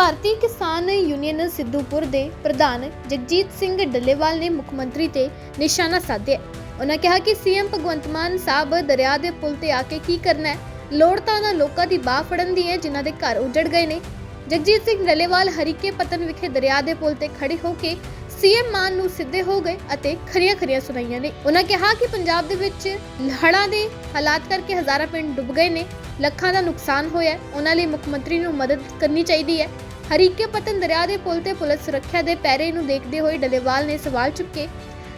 ਭਾਰਤੀ ਕਿਸਾਨ ਯੂਨੀਅਨ ਸਿੱਧੂਪੁਰ ਦੇ ਪ੍ਰਧਾਨ ਜਗਜੀਤ ਸਿੰਘ ਡੱਲੇਵਾਲ ਨੇ ਮੁੱਖ ਮੰਤਰੀ ਤੇ ਨਿਸ਼ਾਨਾ ਸਾਧਿਆ। ਉਹਨਾਂ ਕਿਹਾ ਕਿ ਸੀਐਮ ਭਗਵੰਤ ਮਾਨ ਸਾਹਿਬ ਦਰਿਆ ਦੇ ਪੁਲ ਤੇ ਆ ਕੇ ਕੀ ਕਰਨਾ ਹੈ? ਲੋੜ ਤਾਂ ਉਹਨਾਂ ਲੋਕਾਂ ਦੀ ਬਾਹ ਫੜਨ ਦੀ ਹੈ, ਜਿਨ੍ਹਾਂ ਦੇ ਘਰ ਉਜੜ ਗਏ ਨੇ। ਜਗਜੀਤ ਸਿੰਘ ਡੱਲੇਵਾਲ ਹਰੀਕੇ ਪਤਨ ਵਿਖੇ ਦਰਿਆ ਦੇ ਪੁਲ ਤੇ ਖੜੇ ਹੋ ਕੇ ਸੀਐਮ ਮਾਨ ਨੂੰ ਸਿੱਧੇ ਹੋ ਗਏ ਅਤੇ ਖਰੀਆਂ ਖਰੀਆਂ ਸੁਣਾਈਆਂ ਨੇ। ਉਹਨਾਂ ਕਿਹਾ ਕਿ ਪੰਜਾਬ ਦੇ ਵਿੱਚ ਹੜ੍ਹਾਂ ਦੇ ਹਾਲਾਤ ਕਰਕੇ ਹਜ਼ਾਰਾਂ ਪਿੰਡ ਡੁੱਬ ਗਏ ਨੇ। ਲੱਖਾਂ ਦਾ ਨੁਕਸਾਨ ਹੋਇਆ ਉਹਨਾਂ ਲਈ ਮੁੱਖ ਮੰਤਰੀ ਨੂੰ ਮਦਦ ਕਰਨੀ ਚਾਹੀਦੀ ਹੈ। ਹਰੀਕੇ ਪਤਨ ਦਰਿਆ ਦੇ ਪੁਲ ਤੇ ਪੁਲਿਸ ਸੁਰੱਖਿਆ ਦੇ ਪੈਰੇ ਨੂੰ ਦੇਖਦੇ ਹੋਏ ਡਲੇਵਾਲ ਨੇ ਸਵਾਲ ਚੁੱਕੇ।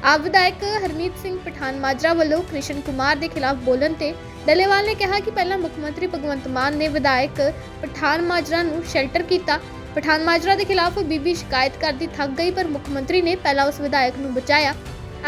ਆਪ ਵਿਧਾਇਕ ਹਰਮੀਤ ਸਿੰਘ ਪਠਾਨ ਮਾਜਰਾ ਵੱਲੋਂ ਕ੍ਰਿਸ਼ਨ ਕੁਮਾਰ ਦੇ ਖਿਲਾਫ ਬੋਲਣ ਤੇ ਡਲੇਵਾਲ ਨੇ ਕਿਹਾ ਕਿ ਪਹਿਲਾਂ ਮੁੱਖ ਮੰਤਰੀ ਭਗਵੰਤ ਮਾਨ ਨੇ ਵਿਧਾਇਕ ਪਠਾਨ ਮਾਜਰਾ ਨੂੰ ਸ਼ੈਲਟਰ ਕੀਤਾ। ਪਠਾਨ ਮਾਜਰਾ ਦੇ ਖਿਲਾਫ ਬੀਬੀ ਸ਼ਿਕਾਇਤ ਕਰਦੀ ਥੱਕ ਗਈ, ਪਰ ਮੁੱਖ ਮੰਤਰੀ ਨੇ ਪਹਿਲਾਂ ਉਸ ਵਿਧਾਇਕ ਨੂੰ ਬਚਾਇਆ।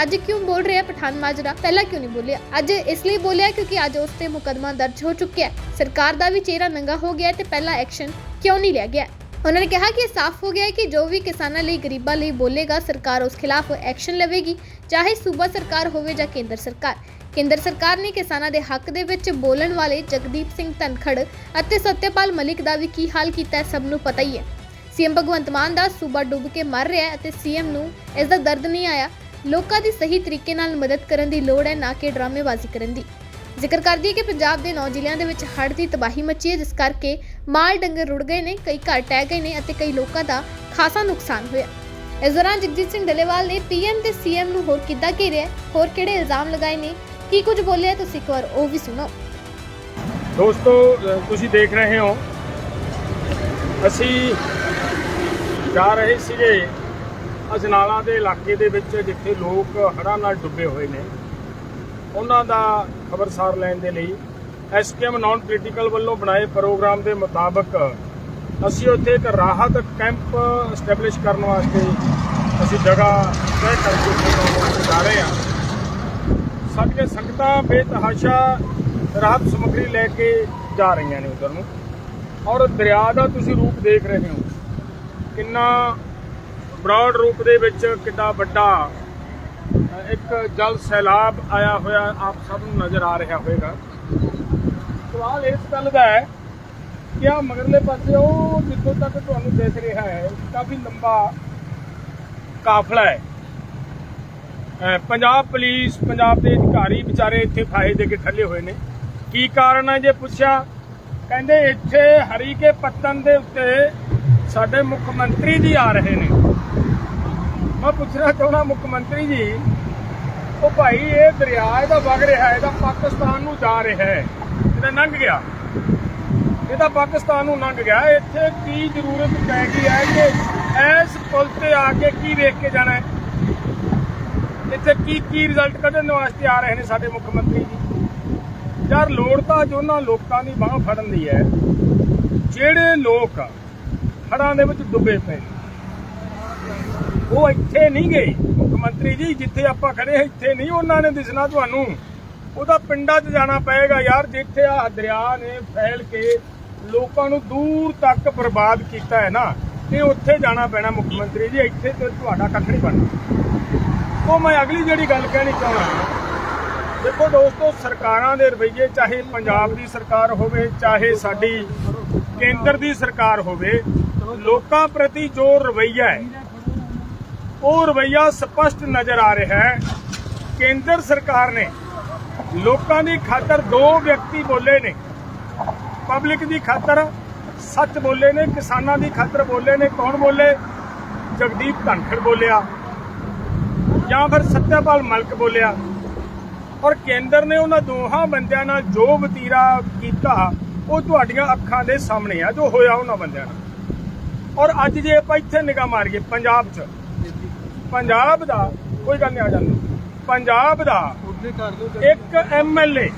ਅੱਜ ਕਿਉਂ ਬੋਲ ਰਿਹਾ ਪਠਾਨ ਮਾਜਰਾ? ਪਹਿਲਾਂ ਕਿਉਂ ਨਹੀਂ ਬੋਲਿਆ? ਅੱਜ ਇਸ ਲਈ ਬੋਲਿਆ ਕਿਉਂਕਿ ਅੱਜ ਉਸ ਤੇ ਮੁਕੱਦਮਾ ਦਰਜ ਹੋ ਚੁੱਕਿਆ ਹੈ। ਸਰਕਾਰ ਦਾ ਵੀ ਚਿਹਰਾ ਨੰਗਾ ਹੋ ਗਿਆ ਤੇ ਪਹਿਲਾਂ ਐਕਸ਼ਨ ਕਿਉਂ ਨਹੀਂ ਲਿਆ ਗਿਆ? ਉਹਨਾਂ ਨੇ ਕਿਹਾ ਕਿ ਇਹ ਸਾਫ਼ ਹੋ ਗਿਆ ਹੈ ਕਿ ਜੋ ਵੀ ਕਿਸਾਨਾਂ ਲਈ, ਗਰੀਬਾਂ ਲਈ ਬੋਲੇਗਾ, ਸਰਕਾਰ ਉਸ ਖਿਲਾਫ ਐਕਸ਼ਨ ਲਵੇਗੀ, ਚਾਹੇ ਸੂਬਾ ਸਰਕਾਰ ਹੋਵੇ ਜਾਂ ਕੇਂਦਰ ਸਰਕਾਰ। ਕੇਂਦਰ ਸਰਕਾਰ ਨੇ ਕਿਸਾਨਾਂ ਦੇ ਹੱਕ ਦੇ ਵਿੱਚ ਬੋਲਣ ਵਾਲੇ ਜਗਦੀਪ ਸਿੰਘ ਧਨਖੜ ਅਤੇ ਸਤਿਆਪਾਲ ਮਲਿਕ ਦਾ ਵੀ ਕੀ ਹਾਲ ਕੀਤਾ ਹੈ, ਸਭ ਨੂੰ ਪਤਾ ਹੀ ਹੈ। ਸੀਐਮ ਭਗਵੰਤ ਮਾਨ ਦਾ ਸੂਬਾ ਡੁੱਬ ਕੇ ਮਰ ਰਿਹਾ ਹੈ ਅਤੇ ਸੀਐਮ ਨੂੰ ਇਸ ਦਾ ਦਰਦ ਨਹੀਂ ਆਇਆ। ਲੋਕਾਂ ਦੀ ਸਹੀ ਤਰੀਕੇ ਨਾਲ ਮਦਦ ਕਰਨ ਦੀ ਲੋੜ ਹੈ, ਨਾ ਕਿ ਡਰਾਮੇਬਾਜ਼ੀ ਕਰਨ ਦੀ। ਜ਼ਿਕਰ ਕਰਦੀ ਹੈ ਕਿ ਪੰਜਾਬ ਦੇ ਨੌ ਜ਼ਿਲ੍ਹਿਆਂ ਦੇ ਵਿੱਚ ਹੜ੍ਹ ਦੀ ਤਬਾਹੀ ਮੱਚੀ ਹੈ, ਜਿਸ ਕਰਕੇ ਮਾਲ ਡੰਗਰ ਰੁੜ ਗਏ ਨੇ, ਕਈ ਘਰ ਟਹਿ ਗਏ ਨੇ ਅਤੇ ਕਈ ਲੋਕਾਂ ਦਾ ਖਾਸਾ ਨੁਕਸਾਨ ਹੋਇਆ। ਇਸ ਦੌਰਾਨ ਜਗਜੀਤ ਸਿੰਘ ਡੱਲੇਵਾਲ ਨੇ ਪੀਐਮ ਤੇ ਸੀਐਮ ਨੂੰ ਹੋਰ ਕਿੱਦਾਂ ਘੇਰਿਆ, ਹੋਰ ਕਿਹੜੇ ਇਲਜ਼ਾਮ ਲਗਾਏ ਨੇ, ਕੀ ਕੁਝ ਬੋਲਿਆ, ਤੁਸੀਂ ਇੱਕ ਵਾਰ ਉਹ ਵੀ ਸੁਣੋ। ਦੋਸਤੋ ਤੁਸੀਂ ਦੇਖ ਰਹੇ ਹੋ, ਅਸੀਂ ਜਾ ਰਹੇ ਸੀਗੇ ਅਜਨਾਲਾ ਦੇ ਇਲਾਕੇ ਦੇ ਵਿੱਚ, ਜਿੱਥੇ ਲੋਕ ਹੜ੍ਹਾਂ ਨਾਲ ਡੁੱਬੇ ਹੋਏ ਨੇ। ਉਹਨਾਂ ਦਾ ਖਬਰਸਾਰ ਲੈਣ ਦੇ ਲਈ ਐਸਕੇਐਮ ਨਾਨ ਪੋਲੀਟੀਕਲ ਵੱਲੋਂ ਬਣਾਏ ਪ੍ਰੋਗਰਾਮ ਦੇ ਮੁਤਾਬਕ ਅਸੀਂ ਉੱਥੇ ਇੱਕ ਰਾਹਤ ਕੈਂਪ ਸਟੈਬਲਿਸ਼ ਕਰਨ ਵਾਸਤੇ ਅਸੀਂ ਜਗ੍ਹਾ ਤੈਅ ਕਰਕੇ ਜਾ ਰਹੇ ਹਾਂ। ਸਾਡੀਆਂ ਸੰਗਤਾਂ ਬੇਤਹਾਸ਼ਾ ਰਾਹਤ ਸਮੱਗਰੀ ਲੈ ਕੇ ਜਾ ਰਹੀਆਂ ਨੇ ਉਧਰ ਨੂੰ। ਔਰ ਦਰਿਆ ਦਾ ਤੁਸੀਂ ਰੂਪ ਦੇਖ ਰਹੇ ਹੋ। ਕਿੰਨਾ ਬ੍ਰੌਡ ਰੂਪ ਦੇ ਵਿੱਚ ਕਿੰਨਾ ਵੱਡਾ ਇੱਕ ਜਲ ਸੈਲਾਬ ਆਇਆ ਹੋਇਆ ਆਪ ਸਭ ਨੂੰ ਨਜ਼ਰ ਆ ਰਿਹਾ ਹੋਵੇਗਾ। ਸਵਾਲ ਇਸ ਗੱਲ ਦਾ ਹੈ ਕਿ ਆ ਮਗਰਲੇ ਪਾਸੇ ਉਹ ਜਿੱਥੋਂ ਤੱਕ ਤੁਹਾਨੂੰ ਦਿਖ ਰਿਹਾ ਹੈ, ਕਾਫੀ ਲੰਬਾ ਕਾਫਲਾ ਹੈ। ਪੰਜਾਬ ਪੁਲਿਸ, ਪੰਜਾਬ ਦੇ ਅਧਿਕਾਰੀ ਵਿਚਾਰੇ ਇੱਥੇ ਫਾਹੇ ਦੇ ਕੇ ਥੱਲੇ ਹੋਏ ਨੇ। ਕੀ ਕਾਰਨ ਹੈ ਜੇ ਪੁੱਛਿਆ? ਕਹਿੰਦੇ ਇੱਥੇ ਹਰੀ ਕੇ ਪੱਤਨ ਦੇ ਉੱਤੇ ਸਾਡੇ ਮੁੱਖ ਮੰਤਰੀ ਜੀ ਆ ਰਹੇ ਨੇ। ਮੈਂ ਪੁੱਛਣਾ ਚਾਹੁੰਦਾ ਮੁੱਖ ਮੰਤਰੀ ਜੀ, ਉਹ ਭਾਈ ਇਹ ਦਰਿਆ ਇਹਦਾ ਵਗ ਰਿਹਾ ਹੈ, ਇਹਦਾ ਪਾਕਿਸਤਾਨ ਨੂੰ ਜਾ ਰਿਹਾ ਹੈ। ਇਹਦਾ ਲੰਘ ਗਿਆ। ਇਹ ਤਾਂ ਪਾਕਿਸਤਾਨ ਨੂੰ ਲੰਘ ਗਿਆ। ਇੱਥੇ ਕੀ ਜ਼ਰੂਰਤ ਪੈ ਗਈ ਹੈ ਕਿ ਇਸ ਪੁਲ ਤੇ ਆ ਕੇ ਕੀ ਵੇਖ ਕੇ ਜਾਣਾ ਹੈ? ਇੱਥੇ ਕੀ ਕੀ ਰਿਜ਼ਲਟ ਕੱਢਣ ਵਾਸਤੇ ਆ ਰਹੇ ਨੇ ਸਾਡੇ ਮੁੱਖ ਮੰਤਰੀ ਜੀ? ਯਾਰ ਲੋੜ ਤਾਂ ਜੋ ਉਹਨਾਂ ਲੋਕਾਂ ਦੀ ਬਾਹ ਫੜਨ ਦੀ ਹੈ। ਜਿਹੜੇ ਲੋਕ ਹੜ੍ਹਾਂ ਦੇ ਵਿੱਚ ਡੁੱਬੇ ਪਏ ਉਹ ਇੱਥੇ ਨਹੀਂ ਗਏ। ਮੁੱਖ ਮੰਤਰੀ ਜੀ, ਜਿੱਥੇ ਆਪਾਂ ਖੜੇ ਇੱਥੇ ਨਹੀਂ ਉਹਨਾਂ ਨੇ ਦਿਸਣਾ ਤੁਹਾਨੂੰ। ਉਹਦਾ ਪਿੰਡਾਂ 'ਚ ਜਾਣਾ ਪਏਗਾ ਯਾਰ, ਜਿੱਥੇ ਆ ਦਰਿਆ ਨੇ ਫੈਲ ਕੇ ਲੋਕਾਂ ਨੂੰ ਦੂਰ ਤੱਕ ਬਰਬਾਦ ਕੀਤਾ ਹੈ ਨਾ, ਤੇ ਉੱਥੇ ਜਾਣਾ ਪੈਣਾ ਮੁੱਖ ਮੰਤਰੀ ਜੀ, ਇੱਥੇ ਤੇ ਤੁਹਾਡਾ ਕੱਖ ਨਹੀਂ ਬਣਦਾ। ਉਹ ਮੈਂ ਅਗਲੀ ਜਿਹੜੀ ਗੱਲ ਕਹਿਣੀ ਚਾਹੁੰਦਾ ਦੇਖੋ ਦੋਸਤੋ, ਸਰਕਾਰਾਂ ਦੇ ਰਵੱਈਏ, ਚਾਹੇ ਪੰਜਾਬ ਦੀ ਸਰਕਾਰ ਹੋਵੇ, ਚਾਹੇ ਸਾਡੀ ਕੇਂਦਰ ਦੀ ਸਰਕਾਰ ਹੋਵੇ, ਲੋਕਾਂ ਪ੍ਰਤੀ ਜੋ ਰਵੱਈਆ ਹੈ, ਉਹ ਰਵੱਈਆ ਸਪਸ਼ਟ ਨਜ਼ਰ ਆ ਰਿਹਾ ਹੈ। ਕੇਂਦਰ ਸਰਕਾਰ ਨੇ ਲੋਕਾਂ ਦੀ ਖਾਤਰ ਦੋ ਵਿਅਕਤੀ ਬੋਲੇ ਨੇ। ਪਬਲਿਕ ਦੀ ਖਾਤਰ ਸੱਚ ਬੋਲੇ ਨੇ, ਕਿਸਾਨਾਂ ਦੀ ਖਾਤਰ ਬੋਲੇ ਨੇ। ਕੌਣ ਬੋਲੇ? ਜਗਦੀਪ ਧਨਖੜ ਬੋਲਿਆ। ਜਾਂ ਫਿਰ ਸਤਿਆਪਾਲ ਮਲਕ ਬੋਲਿਆ। ਔਰ ਕੇਂਦਰ ਨੇ ਉਹਨਾਂ ਦੋਹਾਂ ਬੰਦਿਆਂ ਨਾਲ ਜੋ ਵਤੀਰਾ ਕੀਤਾ, ਉਹ ਤੁਹਾਡੀਆਂ ਅੱਖਾਂ ਦੇ ਸਾਹਮਣੇ ਆ, ਜੋ ਹੋਇਆ ਉਹਨਾਂ ਬੰਦਿਆਂ ਨਾਲ। ਔਰ ਅੱਜ ਜੇ ਆਪਾਂ ਇੱਥੇ ਨਿਗਾਹ ਮਾਰੀਏ, ਪੰਜਾਬ 'ਚ। ਪੰਜਾਬ ਦਾ ਕੋਈ ਗੱਲ ਨਹੀਂ, ਆ ਜਾਂਦੀ। ਪੰਜਾਬ ਦਾ ਇੱਕ ਐਮਐਲਏ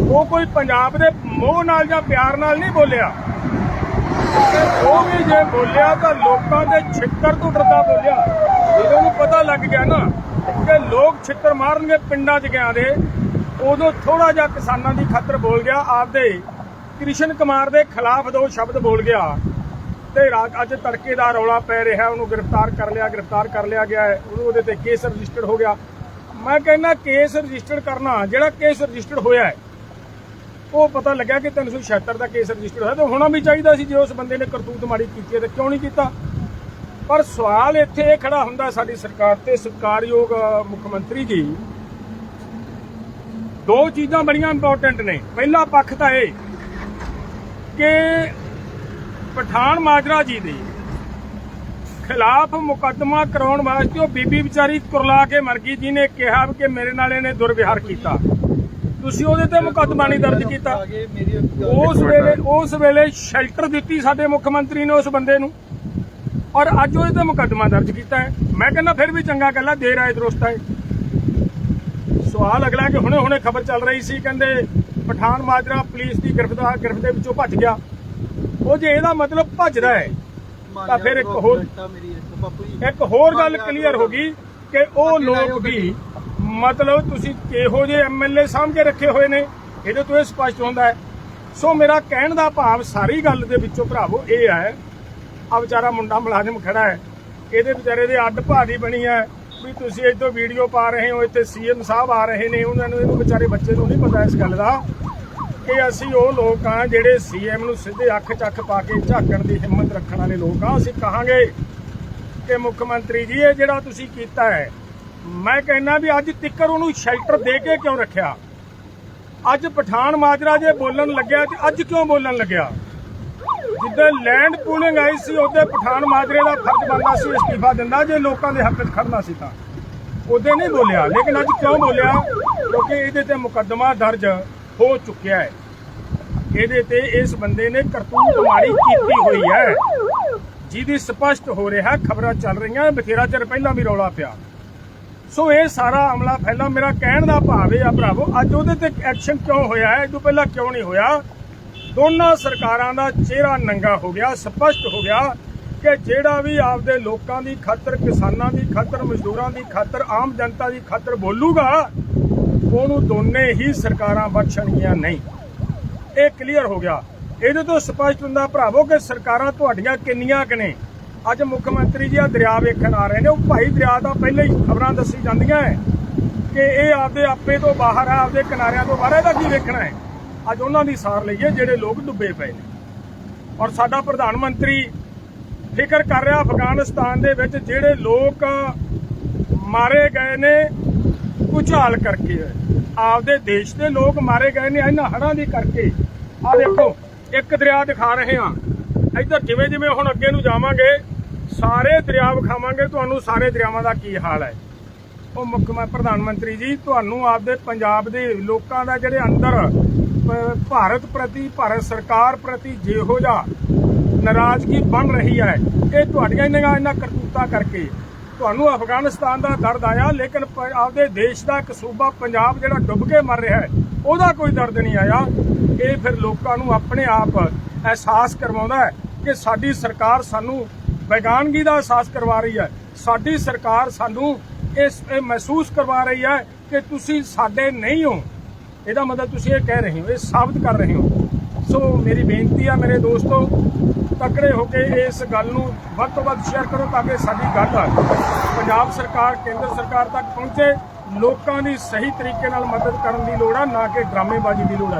ਉਹ ਕੋਈ ਪੰਜਾਬ ਦੇ ਮੋਹ ਨਾਲ ਜਾਂ ਪਿਆਰ ਨਾਲ ਨਹੀਂ ਬੋਲਿਆ। ਉਹ ਵੀ ਜੇ ਬੋਲਿਆ ਤਾਂ ਲੋਕਾਂ ਦੇ ਛਿੱਤਰ ਤੋਂ ਡਰਦਾ ਬੋਲਿਆ। ਜਦੋਂ ਪਤਾ ਲੱਗ ਗਿਆ ਨਾ ਕਿ ਲੋਕ ਛਿੱਤਰ ਮਾਰਨਗੇ ਪਿੰਡਾਂ 'ਚ ਗਿਆ ਦੇ ਉਦੋਂ ਥੋੜਾ ਜਿਹਾ ਕਿਸਾਨਾਂ ਦੀ ਖਾਤਰ ਬੋਲ ਗਿਆ। ਆਪਦੇ ਕ੍ਰਿਸ਼ਨ ਕੁਮਾਰ ਦੇ ਖਿਲਾਫ ਦੋ ਸ਼ਬਦ ਬੋਲ ਗਿਆ। ਤੇ ਰਾਤ ਅੱਜ ਤੜਕੇ ਦਾ ਰੌਲਾ ਪੈ ਰਿਹਾ ਉਹਨੂੰ ਗ੍ਰਿਫਤਾਰ ਕਰ ਲਿਆ ਗ੍ਰਿਫਤਾਰ ਕਰ ਲਿਆ ਗਿਆ ਉਹਦੇ ਤੇ ਕੇਸ ਰਜਿਸਟਰਡ ਹੋ ਗਿਆ। ਮੈਂ ਕਹਿੰਦਾ ਕੇਸ ਰਜਿਸਟਰਡ ਕਰਨਾ, ਜਿਹੜਾ ਕੇਸ ਰਜਿਸਟਰਡ ਹੋਇਆ ਹੈ, ਉਹ ਪਤਾ ਲੱਗਿਆ ਕਿ 376 ਦਾ ਕੇਸ ਰਜਿਸਟਰਡ ਹੋਇਆ ਤੇ ਹੋਣਾ ਵੀ ਚਾਹੀਦਾ ਸੀ ਜੇ ਉਸ ਬੰਦੇ ਨੇ ਕਰਤੂਤ ਮਾੜੀ ਕੀਤੀ ਹੈ ਤਾਂ ਕਿਉਂ ਨਹੀਂ ਕੀਤਾ? ਪਰ ਸਵਾਲ ਇੱਥੇ ਇਹ ਖੜਾ ਹੁੰਦਾ ਸਾਡੀ ਸਰਕਾਰ ਤੇ ਸਤਿਕਾਰਯੋਗ ਮੁੱਖ ਮੰਤਰੀ ਜੀ। ਦੋ ਚੀਜ਼ਾਂ ਬੜੀਆਂ ਇੰਪੋਰਟੈਂਟ ਨੇ। ਪਹਿਲਾ ਪੱਖ ਤਾਂ ਇਹ ਕਿ ਪਠਾਨ ਮਾਜਰਾ ਜੀ ਦੇ ਖਿਲਾਫ ਮੁਕੱਦਮਾ ਕਰਾਉਣ ਵਾਸਤੇ ਉਹ ਬੀਬੀ ਵਿਚਾਰੀ ਕੁਰਲਾ ਕੇ ਮਰ ਗਈ, ਜਿਹਨੇ ਕਿਹਾ ਕਿ ਮੇਰੇ ਨਾਲ ਇਹਨੇ ਦੁਰਵਿਹਾਰ ਕੀਤਾ। ਤੁਸੀਂ ਉਹਦੇ ਤੇ ਮੁਕੱਦਮਾ ਨਹੀਂ ਦਰਜ ਕੀਤਾ। ਉਸ ਵੇਲੇ ਉਸ ਵੇਲੇ ਸ਼ੈਲਟਰ ਦਿੱਤੀ ਸਾਡੇ ਮੁੱਖ ਮੰਤਰੀ ਨੇ ਉਸ ਬੰਦੇ ਨੂੰ ਔਰ ਅੱਜ ਉਹਦੇ ਤੇ ਮੁਕੱਦਮਾ ਦਰਜ ਕੀਤਾ ਹੈ। ਮੈਂ ਕਹਿੰਦਾ ਫਿਰ ਵੀ ਚੰਗਾ ਗੱਲਾਂ, ਦੇਰ ਆਏ ਦਰੁਸਤ ਆਏ। ਸਵਾਲ ਅਗਲਾ ਕਿ ਹੁਣੇ ਹੁਣੇ ਖਬਰ ਚੱਲ ਰਹੀ ਸੀ, ਕਹਿੰਦੇ ਪਠਾਨ ਮਾਜਰਾ ਪੁਲਿਸ ਦੀ ਗ੍ਰਿਫਤਾਰ, ਗ੍ਰਿਫਤ ਦੇ ਵਿੱਚੋਂ ਭੱਜ ਗਿਆ। ਉਹ ਜੇ ਇਹਦਾ ਮਤਲਬ ਭੱਜਦਾ ਹੈ ਤਾਂ ਫਿਰ ਇੱਕ ਹੋਰ ਇੱਕ ਹੋਰ ਗੱਲ ਕਲੀਅਰ ਹੋ ਗਈ ਕਿ ਉਹ ਲੋਕ ਵੀ ਮਤਲਬ ਤੁਸੀਂ ਕਿਹੋ ਜਿਹੇ ਐਮਐਲਏ ਸਮਝ ਕੇ ਰੱਖੇ ਹੋਏ ਨੇ ਇਹਦੇ ਤੋਂ ਇਹ ਸਪਸ਼ਟ ਹੁੰਦਾ ਹੈ। ਸੋ ਮੇਰਾ ਕਹਿਣ ਦਾ ਭਾਵ ਸਾਰੀ ਗੱਲ ਦੇ ਵਿੱਚੋਂ ਭਰਾਵੋ ਇਹ ਹੈ ਆ ਵਿਚਾਰਾ ਮੁੰਡਾ ਮੁਲਾਜ਼ਮ ਖੜਾ ਹੈ ਇਹਦੇ ਵਿਚਾਰੇ ਦੇ ਅੱਡ ਭਾਰੀ ਬਣੀ ਹੈ ਵੀ ਤੁਸੀਂ ਇੱਥੋਂ ਵੀਡੀਓ ਪਾ ਰਹੇ ਹੋ ਇੱਥੇ ਸੀਐਮ ਸਾਹਿਬ ਆ ਰਹੇ ਨੇ ਉਹਨਾਂ ਨੂੰ ਇਹਨੂੰ ਵਿਚਾਰੇ ਬੱਚੇ ਨੂੰ ਨਹੀਂ ਪਤਾ ਇਸ ਗੱਲ ਦਾ। ਕਿ ਅਸੀਂ ਉਹ ਲੋਕ ਆ ਜਿਹੜੇ ਸੀਐਮ ਨੂੰ ਸਿੱਧੇ ਅੱਖ ਚੱਕ ਪਾ ਕੇ ਝਾਕਣ ਦੀ ਹਿੰਮਤ ਰੱਖਣ ਵਾਲੇ ਲੋਕ ਆ ਅਸੀਂ ਕਹਾਂਗੇ ਕਿ ਮੁੱਖ ਮੰਤਰੀ ਜੀ, ਇਹ ਜਿਹੜਾ ਤੁਸੀਂ ਕੀਤਾ ਹੈ, ਮੈਂ ਕਹਿੰਦਾ ਵੀ ਅੱਜ ਤਿੱਕਰ ਉਹਨੂੰ ਸ਼ੈਲਟਰ ਦੇ ਕੇ ਕਿਉਂ ਰੱਖਿਆ? ਅੱਜ ਪਠਾਨ ਮਾਜਰਾ ਜੇ ਬੋਲਣ ਲੱਗਿਆ ਤੇ ਅੱਜ ਕਿਉਂ ਬੋਲਣ ਲੱਗਿਆ? ਜਿੱਦਾਂ ਲੈਂਡ ਪੂਲਿੰਗ ਆਈ ਸੀ, ਉਹਦੇ ਪਠਾਨ ਮਾਜਰੇ ਦਾ ਫਰਜ਼ ਬਣਦਾ ਸੀ, ਅਸਤੀਫਾ ਦਿੰਦਾ, ਜੇ ਲੋਕਾਂ ਦੇ ਹੱਕ 'ਚ ਖੜਨਾ ਸੀ ਤਾਂ। ਉਹਦੇ ਨਹੀਂ ਬੋਲਿਆ, ਲੇਕਿਨ ਅੱਜ ਕਿਉਂ ਬੋਲਿਆ? ਕਿਉਂਕਿ ਇਹਦੇ ਤੇ ਮੁਕੱਦਮਾ ਦਰਜ ਹੋ ਚੁੱਕਿਆ ਹੈ। ਇਹਦੇ ਤੇ ਇਸ ਬੰਦੇ ਨੇ ਕਰਤੂਤ ਮਾੜੀ ਕੀਤੀ ਹੋਈ ਹੈ। ਜਿਹਦੀ ਸਪਸ਼ਟ ਹੋ ਰਿਹਾ ਖਬਰਾਂ ਚੱਲ ਰਹੀਆਂ, ਬਥੇਰਾ ਚਿਰ ਪਹਿਲਾਂ ਵੀ ਰੌਲਾ ਪਿਆ। ਸੋ ਇਹ ਸਾਰਾ ਅਮਲਾ ਫੈਲਾ ਮੇਰਾ ਕਹਿਣ ਦਾ ਭਾਵ ਇਹ ਆ ਭਰਾਵੋ, ਅੱਜ ਉਹਦੇ ਤੇ ਐਕਸ਼ਨ ਕਿਉਂ ਹੋਇਆ ਹੈ? ਇਹ ਤੋਂ ਪਹਿਲਾਂ ਕਿਉਂ ਨਹੀਂ ਹੋਇਆ? ਦੋਨਾਂ ਸਰਕਾਰਾਂ ਦਾ ਚਿਹਰਾ ਨੰਗਾ ਹੋ ਗਿਆ, ਸਪਸ਼ਟ ਹੋ ਗਿਆ ਕਿ ਜਿਹੜਾ ਵੀ ਆਪਦੇ ਲੋਕਾਂ ਦੀ ਖਾਤਰ, ਕਿਸਾਨਾਂ ਦੀ ਖਾਤਰ, ਮਜ਼ਦੂਰਾਂ ਦੀ ਖਾਤਰ, ਆਮ ਜਨਤਾ ਦੀ ਖਾਤਰ ਬੋਲੂਗਾ ਉਹਨੂੰ ਦੋਨੇ ਹੀ ਸਰਕਾਰਾਂ ਬਖਸ਼ਣਗੀਆਂ ਨਹੀਂ। ਇਹ ਕਲੀਅਰ ਹੋ ਗਿਆ। ਇਹਦੇ ਤੋਂ ਸਪਸ਼ਟ ਹੁੰਦਾ ਭਰਾਵੋ ਕਿ ਸਰਕਾਰਾਂ ਤੁਹਾਡੀਆਂ ਕਿੰਨੀਆਂ ਕਿ ਨੇ। ਅੱਜ ਮੁੱਖ ਮੰਤਰੀ ਜੀ ਆ ਦਰਿਆ ਵੇਖਣ ਆ ਰਹੇ ਨੇ। ਉਹ ਭਾਈ ਦਰਿਆ ਦਾ ਪਹਿਲਾਂ ਹੀ ਖਬਰਾਂ ਦੱਸੀ ਜਾਂਦੀਆਂ ਹੈ ਕਿ ਇਹ ਆਪਦੇ ਆਪੇ ਤੋਂ ਬਾਹਰ ਆ, ਆਪਦੇ ਕਿਨਾਰਿਆਂ ਤੋਂ ਬਾਹਰ ਇਹਦਾ ਕੀ ਵੇਖਣਾ ਹੈ ਅੱਜ ਉਹਨਾਂ ਦੀ ਸਾਰ ਲਈਏ ਜਿਹੜੇ ਲੋਕ ਡੁੱਬੇ ਪਏ ਨੇ। ਔਰ ਸਾਡਾ ਪ੍ਰਧਾਨ ਮੰਤਰੀ ਫਿਕਰ ਕਰ ਰਿਹਾ ਅਫਗਾਨਿਸਤਾਨ ਦੇ ਵਿੱਚ ਜਿਹੜੇ ਲੋਕ ਮਾਰੇ ਗਏ ਨੇ ਭੁਚਾਲ ਕਰਕੇ ਆਪਦੇ ਦੇਸ਼ ਦੇ ਲੋਕ ਮਾਰੇ ਗਏ ਨੇ ਇਹਨਾਂ ਹੜ੍ਹਾਂ ਦੀ ਕਰਕੇ। ਆ ਦੇਖੋ, ਇੱਕ ਦਰਿਆ ਦਿਖਾ ਰਹੇ ਹਾਂ। ਇੱਧਰ ਜਿਵੇਂ ਜਿਵੇਂ ਹੁਣ ਅੱਗੇ ਨੂੰ ਜਾਵਾਂਗੇ, ਸਾਰੇ ਦਰਿਆ ਵਿਖਾਵਾਂਗੇ, ਤੁਹਾਨੂੰ ਸਾਰੇ ਦਰਿਆਵਾਂ ਦਾ ਕੀ ਹਾਲ ਹੈ? ਉਹ ਮੁੱਖ ਮ- ਪ੍ਰਧਾਨ ਮੰਤਰੀ ਜੀ, ਤੁਹਾਨੂੰ ਆਪਦੇ ਪੰਜਾਬ ਦੇ ਲੋਕਾਂ ਦਾ ਜਿਹੜੇ ਅੰਦਰ ਭਾਰਤ ਪ੍ਰਤੀ, ਭਾਰਤ ਸਰਕਾਰ ਪ੍ਰਤੀ ਜਿਹੋ ਜਿਹਾ ਨਾਰਾਜ਼ਗੀ ਬਣ ਰਹੀ ਹੈ, ਇਹ ਤੁਹਾਡੀਆਂ ਇਹਨਾਂ ਇਹਨਾਂ ਕਰਤੂਤਾਂ ਕਰਕੇ। ਤੁਹਾਨੂੰ ਅਫਗਾਨਿਸਤਾਨ ਦਾ ਦਰਦ ਆਇਆ, ਲੇਕਿਨ ਆਪਦੇ ਦੇਸ਼ ਦਾ ਇੱਕ ਸੂਬਾ ਪੰਜਾਬ ਜਿਹੜਾ ਡੁੱਬ ਕੇ ਮਰ ਰਿਹਾ ਹੈ, ਉਹਦਾ ਕੋਈ ਦਰਦ ਨਹੀਂ ਆਇਆ। ਇਹ ਫਿਰ ਲੋਕਾਂ ਨੂੰ ਆਪਣੇ ਆਪ ਅਹਿਸਾਸ ਕਰਵਾਉਂਦਾ ਹੈ ਕਿ ਸਾਡੀ ਸਰਕਾਰ ਸਾਨੂੰ ਬੇਗਾਨਗੀ ਦਾ ਅਹਿਸਾਸ ਕਰਵਾ ਰਹੀ ਹੈ। ਸਾਡੀ ਸਰਕਾਰ ਸਾਨੂੰ ਇਸ, ਇਹ ਮਹਿਸੂਸ ਕਰਵਾ ਰਹੀ ਹੈ ਕਿ ਤੁਸੀਂ ਸਾਡੇ ਨਹੀਂ ਹੋ। ਇਹਦਾ ਮਤਲਬ ਤੁਸੀਂ ਇਹ ਕਹਿ ਰਹੇ ਹੋ, ਇਹ ਸਾਬਤ ਕਰ ਰਹੇ ਹੋ। ਸੋ ਮੇਰੀ ਬੇਨਤੀ ਆ ਮੇਰੇ ਦੋਸਤੋ, ਤਕੜੇ ਹੋ ਕੇ ਇਸ ਗੱਲ ਨੂੰ ਵੱਧ ਤੋਂ ਵੱਧ ਸ਼ੇਅਰ ਕਰੋ ਤਾਂ ਕਿ ਸਾਡੀ ਗੱਲ ਪੰਜਾਬ ਸਰਕਾਰ, ਕੇਂਦਰ ਸਰਕਾਰ ਤੱਕ ਪਹੁੰਚੇ। ਲੋਕਾਂ ਦੀ ਸਹੀ ਤਰੀਕੇ ਨਾਲ ਮਦਦ ਕਰਨ ਦੀ ਲੋੜ ਆ, ਨਾ ਕਿ ਡਰਾਮੇਬਾਜ਼ੀ ਦੀ ਲੋੜ ਹੈ